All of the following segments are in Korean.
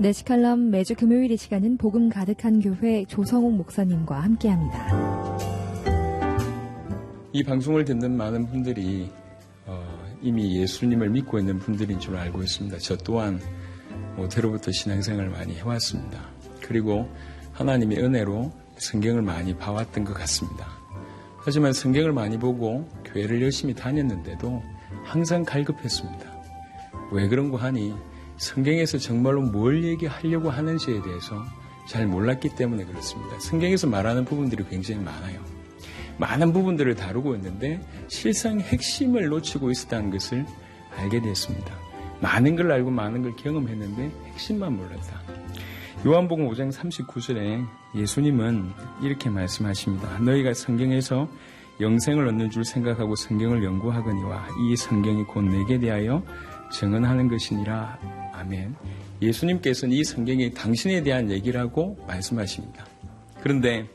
네시칼럼 매주 금요일 이 시간은 복음 가득한 교회 조성욱 목사님과 함께합니다. 이 방송을 듣는 많은 분들이 어, 이미 예수님을 믿고 있는 분들인 줄 알고 있습니다. 저 또한 모태로부터 신앙생활을 많이 해왔습니다. 그리고 하나님의 은혜로 성경을 많이 봐왔던 것 같습니다. 하지만 성경을 많이 보고 교회를 열심히 다녔는데도 항상 갈급했습니다. 왜 그런 거 하니 성경에서 정말로 뭘 얘기하려고 하는지에 대해서 잘 몰랐기 때문에 그렇습니다. 성경에서 말하는 부분들이 굉장히 많아요. 많은 부분들을 다루고 있는데 실상 핵심을 놓치고 있었다는 것을 알게 됐습니다. 많은 걸 알고 많은 걸 경험했는데 핵심만 몰랐다. 요한복음 5장 39절에 예수님은 이렇게 말씀하십니다. 너희가 성경에서 영생을 얻는 줄 생각하고 성경을 연구하거니와 이 성경이 곧 내게 대하여 증언하는 것이니라. 아멘. 예수님께서는 이 성경이 당신에 대한 얘기라고 말씀하십니다. 그런데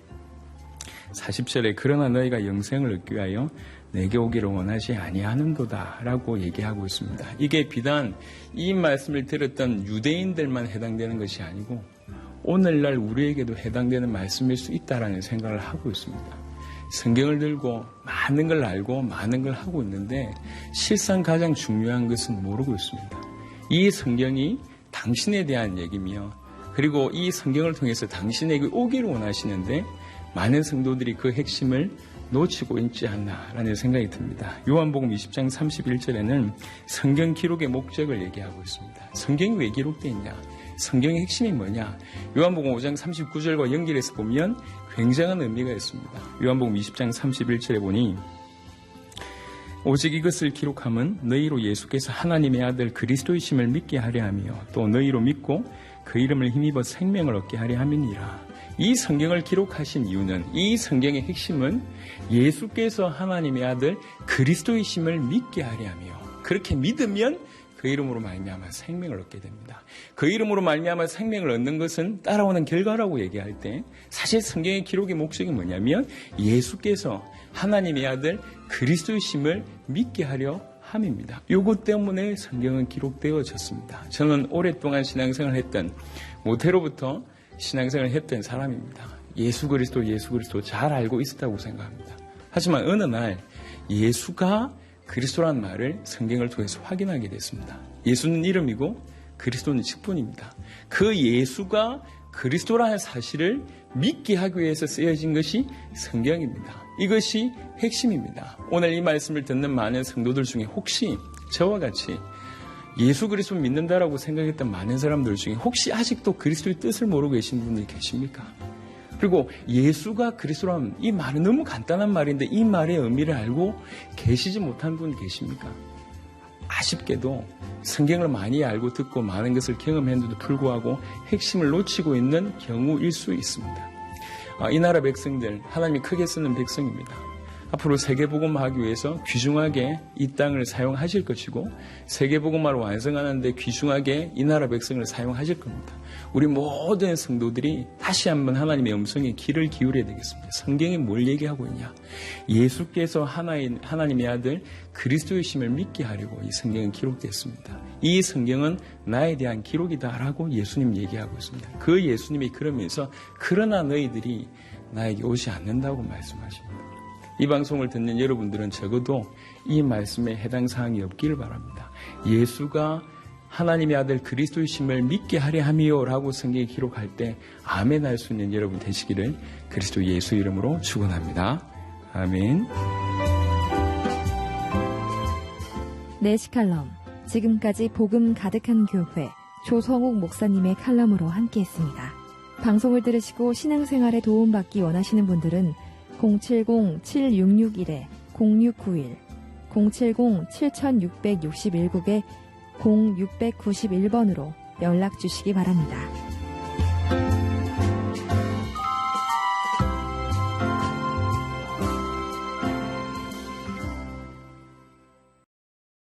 40절에 그러나 너희가 영생을 얻기 위하여 내게 오기를 원하지 아니하는도다라고 얘기하고 있습니다. 이게 비단 이 말씀을 들었던 유대인들만 해당되는 것이 아니고 오늘날 우리에게도 해당되는 말씀일 수 있다라는 생각을 하고 있습니다. 성경을 들고 많은 걸 알고 많은 걸 하고 있는데 실상 가장 중요한 것은 모르고 있습니다. 이 성경이 당신에 대한 얘기며 그리고 이 성경을 통해서 당신에게 오기를 원하시는데 많은 성도들이 그 핵심을 놓치고 있지 않나라는 생각이 듭니다. 요한복음 20장 31절에는 성경 기록의 목적을 얘기하고 있습니다. 성경이 왜 기록되어 있냐? 성경의 핵심이 뭐냐? 요한복음 5장 39절과 연결해서 보면 굉장한 의미가 있습니다. 요한복음 20장 31절에 보니 오직 이것을 기록함은 너희로 예수께서 하나님의 아들 그리스도이심을 믿게 하려 하며 또 너희로 믿고 그 이름을 힘입어 생명을 얻게 하려 함이니라. 이 성경을 기록하신 이유는 이 성경의 핵심은 예수께서 하나님의 아들 그리스도이심을 믿게 하려 하며 그렇게 믿으면 그 이름으로 말미암아 생명을 얻게 됩니다. 그 이름으로 말미암아 생명을 얻는 것은 따라오는 결과라고 얘기할 때 사실 성경의 기록의 목적이 뭐냐면 예수께서 하나님의 아들 그리스도이심을 믿게 하려 함입니다. 요것 때문에 성경은 기록되어졌습니다. 저는 오랫동안 신앙생활을 했던 모태로부터 신앙생활을 했던 사람입니다. 예수 그리스도 예수 그리스도 잘 알고 있었다고 생각합니다. 하지만 어느 날 예수가 그리스도라는 말을 성경을 통해서 확인하게 됐습니다. 예수는 이름이고 그리스도는 직분입니다. 그 예수가 그리스도라는 사실을 믿게 하기 위해서 쓰여진 것이 성경입니다. 이것이 핵심입니다. 오늘 이 말씀을 듣는 많은 성도들 중에 혹시 저와 같이 예수 그리스도 믿는다라고 생각했던 많은 사람들 중에 혹시 아직도 그리스도의 뜻을 모르고 계신 분들이 계십니까? 그리고 예수가 그리스도라면 이 말은 너무 간단한 말인데 이 말의 의미를 알고 계시지 못한 분 계십니까? 아쉽게도 성경을 많이 알고 듣고 많은 것을 경험했는데도 불구하고 핵심을 놓치고 있는 경우일 수 있습니다. 아, 이 나라 백성들 하나님이 크게 쓰는 백성입니다. 앞으로 세계복음화하기 위해서 귀중하게 이 땅을 사용하실 것이고 세계복음화를 완성하는데 귀중하게 이 나라 백성을 사용하실 겁니다. 우리 모든 성도들이 다시 한번 하나님의 음성에 귀를 기울여야 되겠습니다. 성경이 뭘 얘기하고 있냐? 예수께서 하나인, 하나님의 아들 그리스도의 심을 믿게 하려고 이 성경은 기록됐습니다. 이 성경은 나에 대한 기록이다라고 예수님 얘기하고 있습니다. 그 예수님이 그러면서 그러나 너희들이 나에게 오지 않는다고 말씀하십니다. 이 방송을 듣는 여러분들은 적어도 이 말씀에 해당 사항이 없기를 바랍니다. 예수가 하나님의 아들 그리스도의심을 믿게 하려 함이요라고 성경에 기록할 때 아멘 할 수 있는 여러분 되시기를 그리스도 예수 이름으로 축원합니다. 아멘. 네시 칼럼 지금까지 복음 가득한 교회 조성욱 목사님의 칼럼으로 함께했습니다. 방송을 들으시고 신앙생활에 도움받기 원하시는 분들은 070-7661-0691, 070-7661국에 0691번으로 연락 주시기 바랍니다.